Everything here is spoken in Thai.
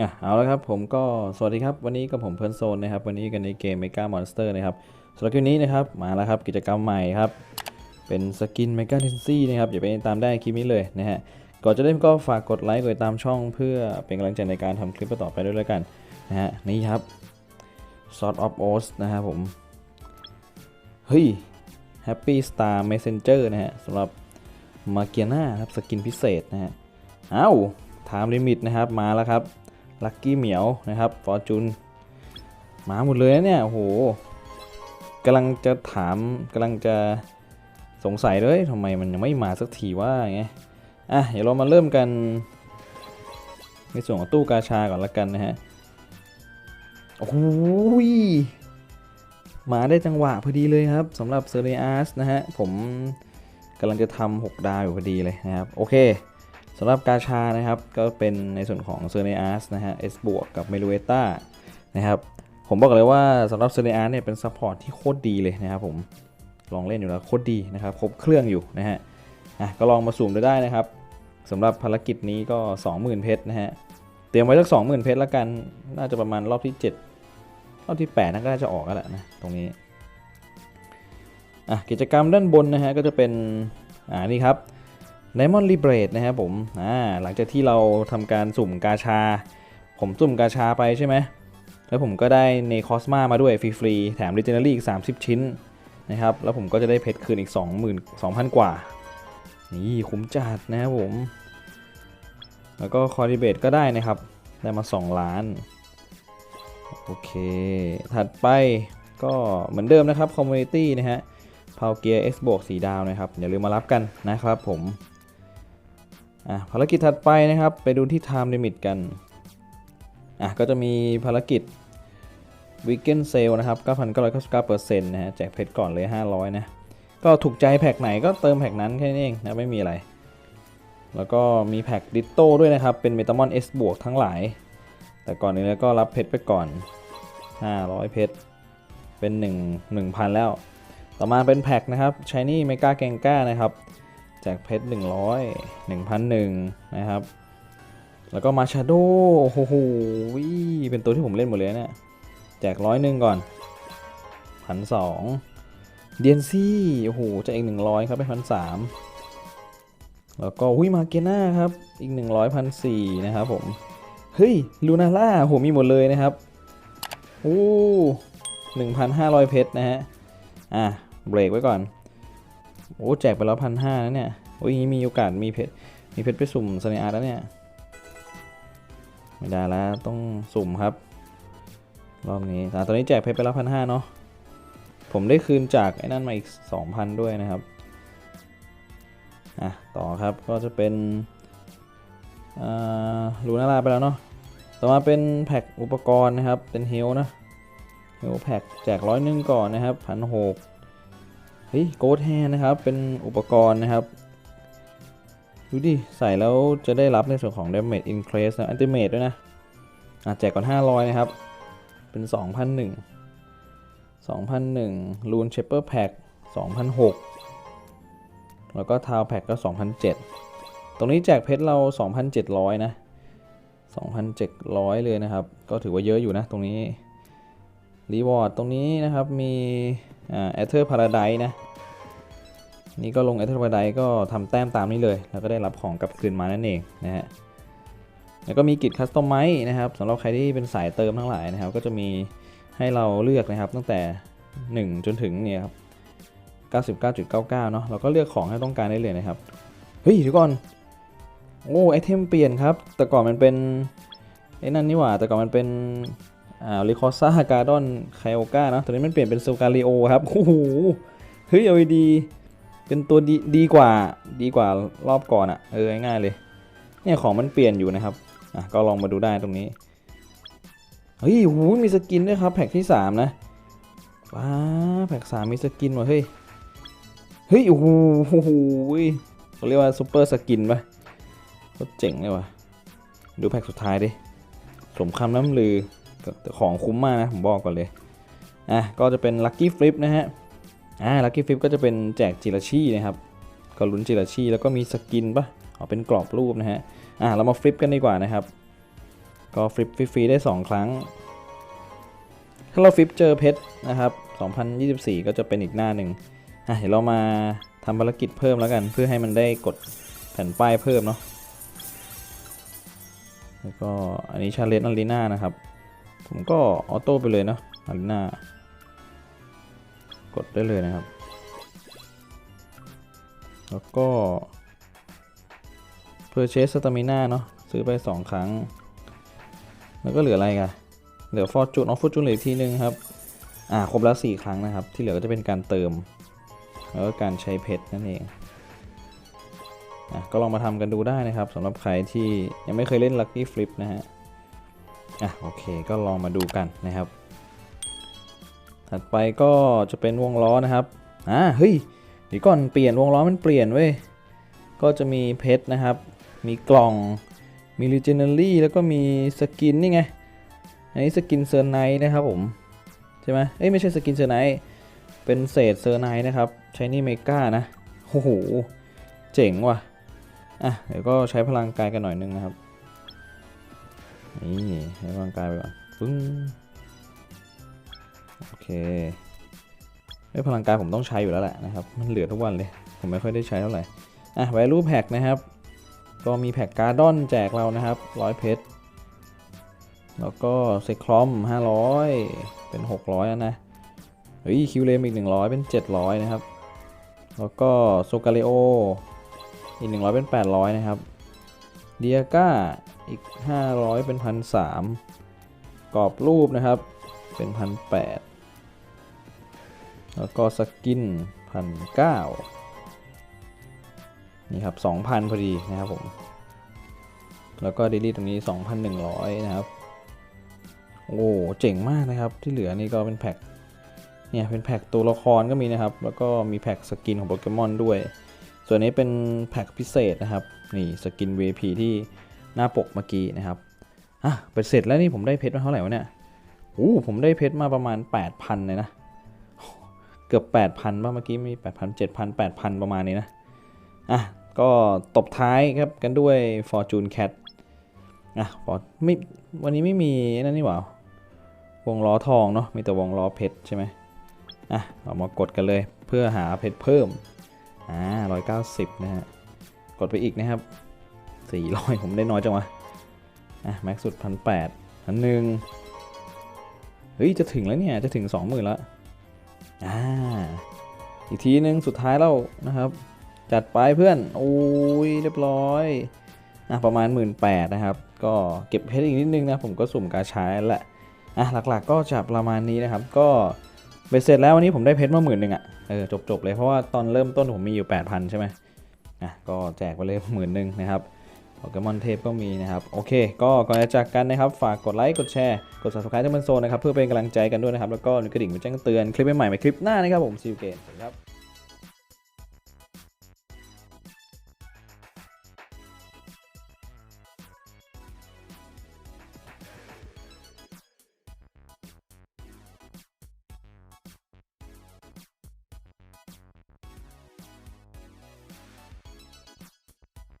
อะเอาละครับผมก็สวัสดีครับวันนี้กับผมเพื่อนโซนนะครับวันนี้กันในเกม Mega Monster นะครับสำหรับคลิปนี้นะครับมาแล้วครับกิจกรรมใหม่ครับเป็นสกิน Mega t e n s y นะครับอย่าไปตามได้คลิปนี้เลยนะฮะก่อนจะเล่นก็ฝากกดไลค์กดติดตามช่องเพื่อเป็นกำลังใจในการทำคลิปต่อไปด้วยแล้วกันนะฮะนี่ครับ Sort of Oz นะครับผมเฮ้ย Happy Star Messenger นะฮะสำหรับมาเกียนาครับสกินพิเศษนะฮะเอ้า Time Limit นะครับมาแล้วครับ ลัคกี้เหมียวนะครับฟอร์จูนมาหมดเลยนะเนี่ยโอ้โหกำลังจะถามกำลังจะสงสัยเลยทำไมมันยังไม่มาสักทีว่าไงอะเดี๋ยวเรามาเริ่มกัน ในส่วนของตู้กาชาก่อนละกันนะฮะโอ้โหมาได้จังหวะพอดีเลยครับสำหรับเซเรียสนะฮะผมกำลังจะทำ6ดาวอยู่พอดีเลยนะครับ โอเค สำหรับกาชานะครับก็เป็นในส่วนของเซเนอาร์สนะฮะ S บวกกับเมลูเอต้านะครับผมบอกเลยว่าสำหรับเซเนอาร์เนี่ยเป็นซัพพอร์ตที่โคตรดีเลยนะครับผมลองเล่นอยู่แล้วโคตรดีนะครับครบเครื่องอยู่นะฮะอะก็ลองมาสุ่มดูได้นะครับสำหรับภารกิจนี้ก็ 20,000 เพชรนะฮะเตรียมไว้สัก20,000 เพชรแล้วกันน่าจะประมาณรอบที่ 7 รอบที่8น่าจะออกแล้วแหละนะตรงนี้อะกิจกรรมด้านบนนะฮะก็จะเป็นอ่านี่ครับ Diamond Liberate นะครับผมอ่าหลังจากที่เราทำการสุ่มกาชา ผมสุ่มกาชาไปใช่ไหม แล้วผมก็ได้เนคอสมามาด้วยฟรีๆ แถม Legendary อีก 30 ชิ้นนะครับ แล้วผมก็จะได้เพชรคืนอีก 20,000 2,000 กว่า นี่คุ้มจัดนะครับผม แล้วก็คอร์ดิเบตก็ได้นะครับ ได้มา 2 ล้าน โอเค ถัดไปก็เหมือนเดิมนะครับ Community นะฮะพาวเกียร์ X บวกสีดาวนะครับ อย่าลืมมารับกันนะครับผม อะภารกิจถัดไปนะครับ ไปดูที่ time limit กันอะก็จะมีภารกิจ weekend sale นะครับ 9,999%นะฮะแจกเพชรก่อนเลย 500 นะ ก็ถูกใจแพ็กไหนก็เติมแพ็กนั้นแค่นั้นเองนะไม่มีอะไร แล้วก็มีแพ็กดิโต้ด้วยนะครับ เป็นเมตามอน S บวกทั้งหลาย แต่ก่อนนี้แล้วก็รับเพชรไปก่อน 500 เพชรเป็น 1 1,000 แล้ว ต่อมาเป็นแพ็กนะครับ Shiny Mega g a n g a นะครับ แจกเพชร100 1,001นะครับ แล้วก็มาชาโดโอ้โหเป็นตัวที่ผมเล่นหมดเลยเนี่ยแจกร้อยหนึ่งก่อนพันสองเดียนซี่โอ้โหจกอีกหนึ่งร้อยครับไปพันสามแล้วก็หุยมาเกน่าครับอีกหนึ่งร้อยพันสี่นะครับผมเฮ้ยลูนาล่าโหมีหมดเลยนะครับโอ้หนึ่งพันห้าร้อยเพชรนะฮะอะเบรกไว้ก่อน โอ้แจกไปแล้วพันห้าแล้วเนี่ยโอ้ยมีโอกาสมีเพชรมีเพชรไปสุ่มสเนอาร์แล้วเนี่ยไม่ได้แล้วต้องสุ่มครับ รอบนี้แต่ตอนนี้แจกเพชรไปแล้วพันห้าเนาะผมได้คืนจากไอ้นั่นมาอีก 2,000 ด้วยนะครับอะต่อครับก็จะเป็นอ่าลูนาลาไปแล้วเนาะต่อมาเป็นแพ็คอุปกรณ์นะครับเป็นเฮลนะเฮลแพ็คแจกร้อยหนึงก่อนนะครับพันหก เฮ้ยโกดแฮนนะครับ เป็นอุปกรณ์นะครับ ดูดิ ใส่แล้วจะได้รับในส่วนของ damage increase นะ ultimate ด้วยนะอะแจกก่อน 500 นะครับ เป็น 2,001 2,001 Rune Shaper Pack 2,006 แล้วก็ Town Pack ก็ 2,007 ตรงนี้แจกเพชรเรา 2,700 นะ 2,700 เลยนะครับ ก็ถือว่าเยอะอยู่นะตรงนี้ รีวอร์ดตรงนี้นะครับมี แอ่า Ether Paradise นะ นี่ก็ลง Ether Paradise ก็ทำแต้มตามนี้เลย แล้วก็ได้รับของกลับคืนมานั่นเองนะฮะ แล้วก็มีกิจคัสตอมไมนะครับสำหรับใครที่เป็นสายเติมทั้งหลายนะครับ ก็จะมีให้เราเลือกนะครับตั้งแต่ 1 จนถึงเนี่ยครับ99.99 เนาะเราก็เลือกของให้ต้องการได้เลยนะครับ เฮ้ยเดี๋ยวก่อนโอ้ไอเทมเปลี่ยนครับ แต่ก่อนมันเป็นไอ้นั่นนี่หว่า แต่ก่อนมันเป็น อ่าริคอซ่าการ์ดอนไคโอกาเนาะตอนนี้มันเปลี่ยนเป็นซูการิโอครับโอ้โหเฮ้ยเอาดีเป็นตัวดีดีกว่าดีกว่ารอบก่อนอะ่ะเออง่ายเลยเนี่ยของมันเปลี่ยนอยู่นะครับอะก็ลองมาดูได้ตรงนี้เฮ้ยหูมีสกินด้วยครับแพ็กที่ 3 นะว้าแพ็ก3มีสกินว่ะเฮ้ยเฮ้ยโอ้โหเขาเรียกว่าซูเปอร์สกินปะก็เจ๋งเลยว่ะดูแพ็กสุดท้ายดิสมคำน้ำลือ ของคุ้มมากนะ ผมบอกก่อนเลย อะ ก็จะเป็นลั c กี้ฟลิปนะฮะ อ่าลั c กี้ฟลิปก็จะเป็นแจกจิราชีนะครับ ก็ลุ้นจิราชีแล้วก็มีสกินปะอ๋อเป็นกรอบรูปนะฮะ อ่าเรามาฟลิปกันดีกว่านะครับ ก็ฟลิปฟรีๆได้ 2 ครั้ง ถ้าเราฟลิปเจอเพชรนะครับ 2024 ก็จะเป็นอีกหน้าหนึ่งอะเดี๋ยวเรามาทำภารกิจเพิ่มแล้วกัน เพื่อให้มันได้กดแผ่นป้ายเพิ่มเนาะแล้วก็อันนี้ชาเลนจ์อารีนานะครับ ผมก็ออโต้ไปเลยนะอารีนากดได้เลยนะครับ แล้วก็ Purchase Stamina เนาะซื้อไป 2 ครั้ง แล้วก็เหลืออะไรกันเหลือ Fortune ออฟ Fortune เลืออกทีนึงครับ อ่า ครบแล้ว 4 ครั้งนะครับ ที่เหลือก็จะเป็นการเติม แล้วก็การใช้เพชรนั่นเองอะก็ลองมาทำกันดูได้นะครับสำหรับใครที่ยังไม่เคยเล่น Lucky Flip นะฮะ อะโอเคก็ลองมาดูกันนะครับ ถัดไปก็จะเป็นวงล้อนะครับอ่าเฮ้ยเดี๋ยวก่อนเปลี่ยนวงล้อมันเปลี่ยนเว้ยก็จะมีเพชรนะครับ มีกล่องมี Legendary แล้วก็มีสกินนี่ไงอันนี้สกินเซอร์ไนท์นะครับผมใช่ไหมเอ้ยไม่ใช่สกินเซอร์ไนท์เป็นเศษเซอร์ไนท์นะครับใช้นี่เมก้านะโอ้โหเจ๋งว่ะอะเดี๋ยวก็ใช้พลังกายกันหน่อยนึงนะครับ นี่ใช้พลังกายไปก่อนปึ้งโอเคด้วยพลังกายผมต้องใช้อยู่แล้วแหละนะครับ มันเหลือทุกวันเลย ผมไม่ค่อยได้ใช้เท่าไหร่ อะ value pack นะครับ ก็มีแพ็กการ์ดอนแจกเรานะครับร้อยเพชร แล้วก็เซคลอม500เป็น600แล้วนะ เฮ้ยคิวเลมอีก100เป็น700นะครับ แล้วก็โซกาเลโออีก100เป็น800นะครับ เดียก้า อีก 500 เป็น1,300กรอบรูปนะครับ เป็น1,800แล้วก็สกิน1,900นี่ครับ 2,000 พอดีนะครับผม แล้วก็เดลี่ตรงนี้ 2,100 นะครับ โอ้เจ๋งมากนะครับ ที่เหลือนี่ก็เป็นแพ็คเนี่ยเป็นแพ็คตัวละครก็มีนะครับ แล้วก็มีแพ็คสกินของโปเกมอนด้วย ส่วนนี้เป็นแพ็คพิเศษนะครับ นี่สกิน VP ที่ หน้าปกเมื่อกี้นะครับอะเป็นเสร็จแล้วนี่ผมได้เพชรมาเท่าไหร่วะเนี่ยโอ้ผมได้เพชรมาประมาณ 8,000เลยนะ เกือบ 8,000ป่ะเมื่อกี้มี 8,000 7,000 8,000 ประมาณนี้นะ อะ ก็ตบท้ายครับกันด้วย Fortune Cat อะฟอไม่วันนี้ไม่มีนั่นนี่หว่าวงล้อทองเนาะมีแต่วงล้อเพชรใช่ไหมอะเรามากดกันเลยเพื่อหาเพชรเพิ่มอ่าร้อยเก้าสิบนะฮะ กดไปอีกนะครับ สี่ร้อยผมได้น้อยจังวะ อะ แม็กสุดพันแปดพันหนึ่งเฮ้ย จะถึงแล้วเนี่ย จะถึงสองหมื่นแล้วอ่า อีกทีนึงสุดท้ายแล้วนะครับ จัดไปเพื่อน โอ้ย เรียบร้อย อะ ประมาณ 1 8ื่นนะครับ ก็เก็บเพชรอีกนิดนึงนะ ผมก็สุ่มกาชาแล้วแหละ อะ หลักๆ ก็จะประมาณนี้นะครับ ก็เบ็ดเสร็จแล้ววันนี้ผมได้เพชรมาหมื่นหนึ่งอะ เออ จบๆเลย เพราะว่าตอนเริ่มต้นผมมีอยู่ 8,000 ใช่ไหมอะ ก็แจกไปเลยหมื่นหนึ่งนะครับ โปเกมอนเทปก็มีนะครับ โอเค ก็ก่อนจะจากกันนะครับ ฝากกดไลค์ กดแชร์ กด subscribe ที่มันโซนนะครับ เพื่อเป็นกำลังใจกันด้วยนะครับ แล้วก็กระดิ่งมาแจ้งเตือน คลิปใหม่ๆใหม่คลิปหน้านะครับผมซีลเกตครับ